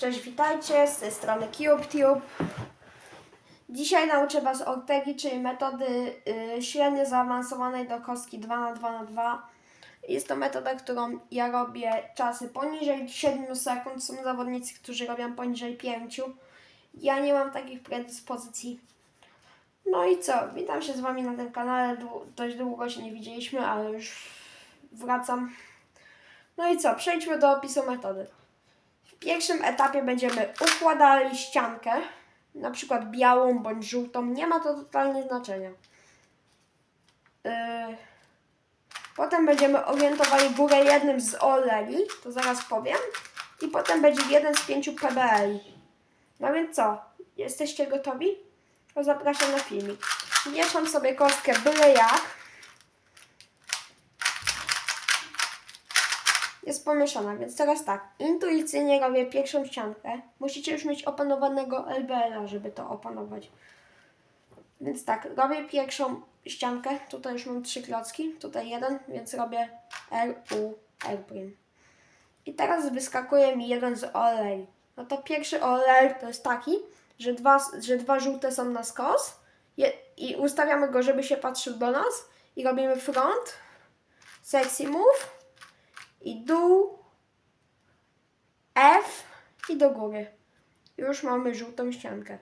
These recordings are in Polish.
Cześć, witajcie, z tej strony CubeTube. Dzisiaj nauczę Was ortegi, czyli metody y, średnio zaawansowanej do kostki 2 na 2 na 2 Jest to metoda, którą ja robię czasy poniżej 7 sekund. Są zawodnicy, którzy robią poniżej 5. Ja nie mam takich predyspozycji. No i co? Witam się z Wami na tym kanale. Dość długo się nie widzieliśmy, ale już wracam. No i co? Przejdźmy do opisu metody. Pierwszym etapie będziemy układali ściankę, na przykład białą bądź żółtą, nie ma to totalnie znaczenia. Yy, Potem będziemy orientowali górę jednym z oleli, to zaraz powiem. I potem będzie jeden z pięciu PBL. No więc co? Jesteście gotowi? To zapraszam na filmik. Mieszam sobie kostkę byle jak. Jest pomieszana, więc teraz tak, intuicyjnie robię pierwszą ściankę. Musicie już mieć opanowanego LBL-a, żeby to opanować. Więc tak, robię pierwszą ściankę. Tutaj już mam trzy klocki, tutaj jeden, więc robię R, U. I teraz wyskakuje mi jeden z olej. No to pierwszy olej to jest taki, że dwa, że dwa żółte są na skos je, i ustawiamy go, żeby się patrzył do nas i robimy front, sexy move i dół, F i do góry. Już mamy żółtą ściankę.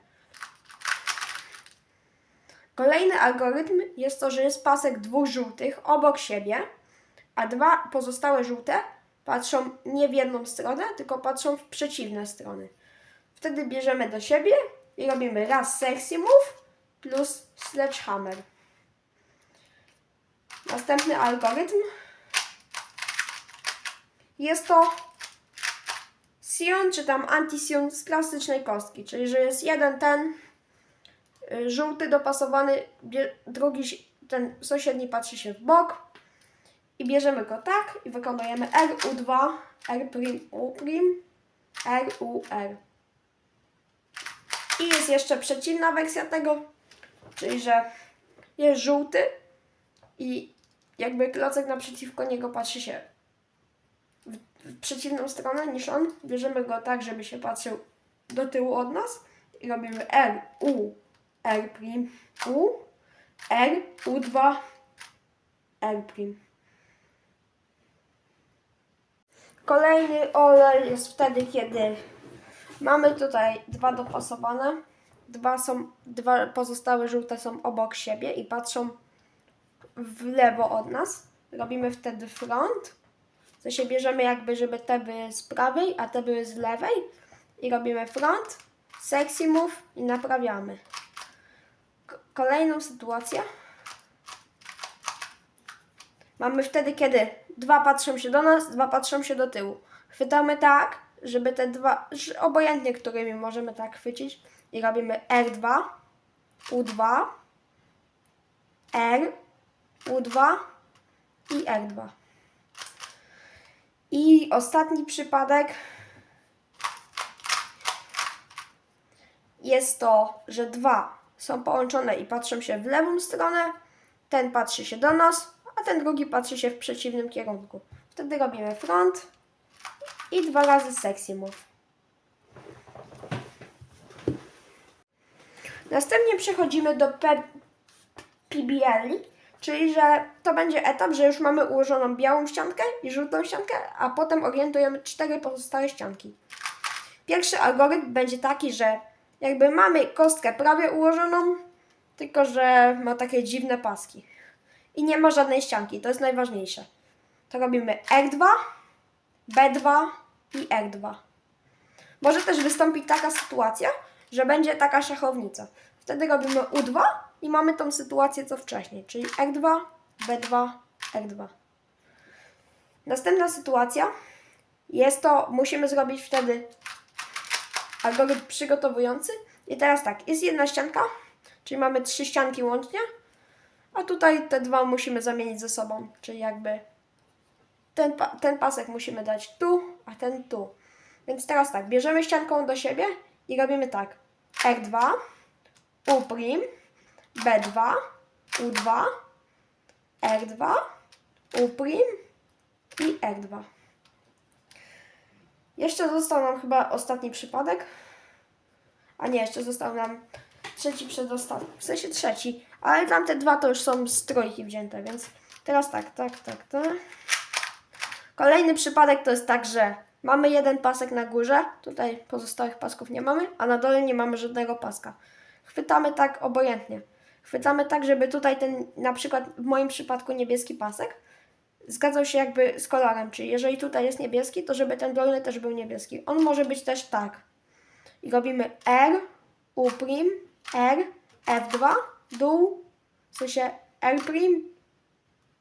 Kolejny algorytm jest to, że jest pasek dwóch żółtych obok siebie, a dwa pozostałe żółte patrzą nie w jedną stronę, tylko patrzą w przeciwne strony. Wtedy bierzemy do siebie i robimy raz sexy move plus sledgehammer. Następny algorytm jest to Sion czy tam anti-Sion z klasycznej kostki, czyli że jest jeden ten y, żółty dopasowany, drugi ten sąsiedni patrzy się w bok i bierzemy go tak i wykonujemy RU2, R', R, U, R. I jest jeszcze przeciwna wersja tego, czyli że jest żółty i jakby klocek naprzeciwko niego patrzy się przeciwną stronę niż on. Bierzemy go tak, żeby się patrzył do tyłu od nas i robimy R, U, R', U, R, U2, R'. Kolejny olej jest wtedy, kiedy mamy tutaj dwa dopasowane, dwa są, dwa pozostałe żółte są obok siebie i patrzą w lewo od nas. Robimy wtedy front. W sensie bierzemy jakby, żeby te były z prawej, a te były z lewej. I robimy front, sexy move i naprawiamy. K- Kolejną sytuację. Mamy wtedy, kiedy dwa patrzą się do nas, dwa patrzą się do tyłu. Chwytamy tak, żeby te dwa, obojętnie którymi możemy tak chwycić. I robimy R2, U2, R, U2 i R2. I ostatni przypadek jest to, że dwa są połączone i patrzą się w lewą stronę, ten patrzy się do nas, a ten drugi patrzy się w przeciwnym kierunku. Wtedy robimy front i dwa razy sexy move. Następnie przechodzimy do PBL, czyli że to będzie etap, że już mamy ułożoną białą ściankę i żółtą ściankę, a potem orientujemy cztery pozostałe ścianki. Pierwszy algorytm będzie taki, że jakby mamy kostkę prawie ułożoną, tylko że ma takie dziwne paski. I nie ma żadnej ścianki, to jest najważniejsze. To robimy R2, B2 i R2. Może też wystąpić taka sytuacja, że będzie taka szachownica. Wtedy robimy U2 i mamy tą sytuację co wcześniej, czyli R2, B2, R2. Następna sytuacja jest to, musimy zrobić wtedy algorytm przygotowujący. I teraz tak, jest jedna ścianka, czyli mamy trzy ścianki łącznie, a tutaj te dwa musimy zamienić ze sobą, czyli jakby ten, ten pasek musimy dać tu, a ten tu. Więc teraz tak, bierzemy ścianką do siebie i robimy tak. R2, U', B2, U2, R2, U' i R2. Jeszcze został nam chyba ostatni przypadek. A nie, jeszcze został nam trzeci przedostatni. W sensie trzeci. Ale tamte dwa to już są z trójki wzięte, więc teraz tak, tak, tak, tak. Kolejny przypadek to jest tak, że mamy jeden pasek na górze, tutaj pozostałych pasków nie mamy, a na dole nie mamy żadnego paska. Chwytamy tak obojętnie. Chwytamy tak, żeby tutaj ten, na przykład w moim przypadku niebieski pasek, zgadzał się jakby z kolorem, czyli jeżeli tutaj jest niebieski, to żeby ten dolny też był niebieski. On może być też tak. I robimy R, U', R, F2, dół, w sensie R',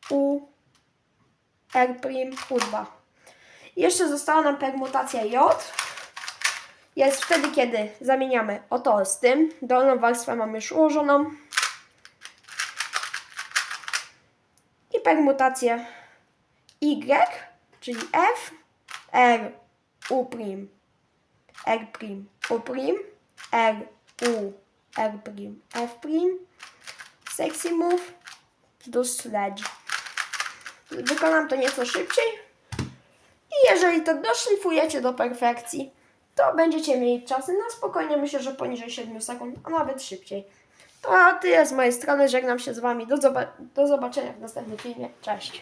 U, R', U2. I jeszcze została nam permutacja J. Jest wtedy, kiedy zamieniamy. Oto z tym. Dolną warstwę mamy już ułożoną. I permutację. Y, czyli F, R, U', R', U', R, U, R', F', sexy move, do sledge. Wykonam to nieco szybciej. I jeżeli to doszlifujecie do perfekcji, to będziecie mieli czasy na spokojnie, myślę, że poniżej 7 sekund, a nawet szybciej. To tyle z mojej strony, żegnam się z Wami, do, do zobaczenia w następnym filmie, cześć!